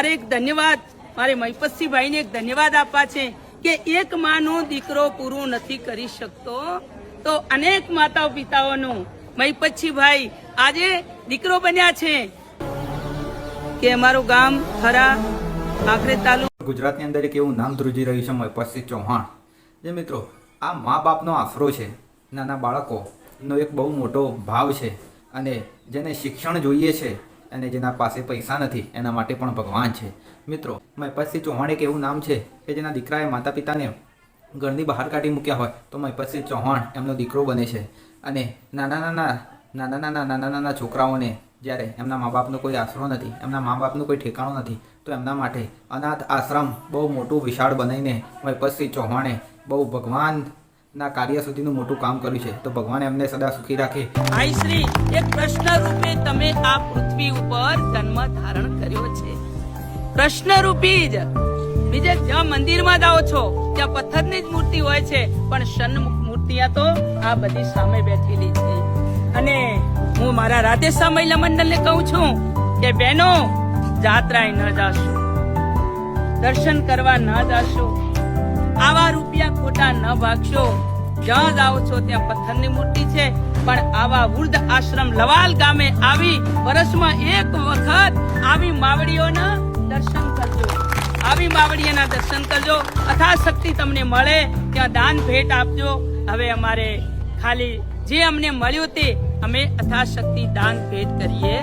મારે એક ધન્યવાદ, મારે મહિપતસિંહભાઈને એક ધન્યવાદ આપવા છે કે એક માનો દીકરો પૂરું નથી કરી શકતો. તો અનેક માતાઓ પિતાઓનું મહિપતસિંહભાઈ આજે દીકરો બન્યા છે. કે અમારું ગામ હરા આખરે તાલુકા ગુજરાતની અંદર એક એવું નામ ધ્રુજી રહ્યું છે, મહિપતસિંહ ચૌહાણ. જે મિત્રો, આ મા બાપનો આશરો છે, નાના બાળકોનો એક બહુ મોટો ભાવ છે અને જેને શિક્ષણ જોઈએ છે અને જેના પાસે પૈસા નથી, એના માટે પણ ભગવાન છે. મિત્રો, મહિપતસિંહ ચૌહાણ એક એવું નામ છે કે જેના દીકરાએ માતા પિતાને ઘરની બહાર કાઢી મૂક્યા હોય, તો મહિપતસિંહ ચૌહાણ એમનો દીકરો બને છે. અને નાના નાના નાના નાના નાના નાના છોકરાઓને જ્યારે એમના મા બાપનો કોઈ આશરો નથી, એમના મા બાપનું કોઈ ઠેકાણું નથી, તો એમના માટે અનાથ આશ્રમ બહુ મોટું વિશાળ બનાવીને મહિપતસિંહ ચૌહાણે બહુ ભગવાનના કાર્ય સુધીનું મોટું કામ કર્યું છે. તો ભગવાન એમને સદા સુખી રાખે. ભાઈ શ્રી, એક પ્રશ્ન રૂપે તમે આ પૃથ્વી ઉપર જન્મ ધારણ કર્યો છે. પ્રશ્ન રૂપી જ. બીજે જ્યાં મંદિરમાં જાઓ છો, ત્યાં પથ્થરની જ મૂર્તિ હોય છે, પણ સન્મુખ મૂર્તિયા તો આ બધી સામે બેઠેલી છે. અને હું મારા રાધેશ્યામ મહિલા મંડળને કહું છું કે, બહેનો, જાત્રાએ ન જાશો. દર્શન કરવા ન જાશો. રૂપિયા ન ભાગશો. જ્યાં જાઓ છો ત્યાં પથ્થરની મૂર્તિ છે, પણ આવા વૃદ્ધ આશ્રમ લવાલ ગામે આવી વર્ષમાં એક વખત આવી માવડીઓના દર્શન કરજો. આવી માવડીઓના દર્શન કરજો. અથા શક્તિ તમને મળે, ત્યાં દાન ભેટ આપજો. હવે અમારે ખાલી જે અમને મળ્યું તે અમે અથા શક્તિ દાન ભેટ કરીએ.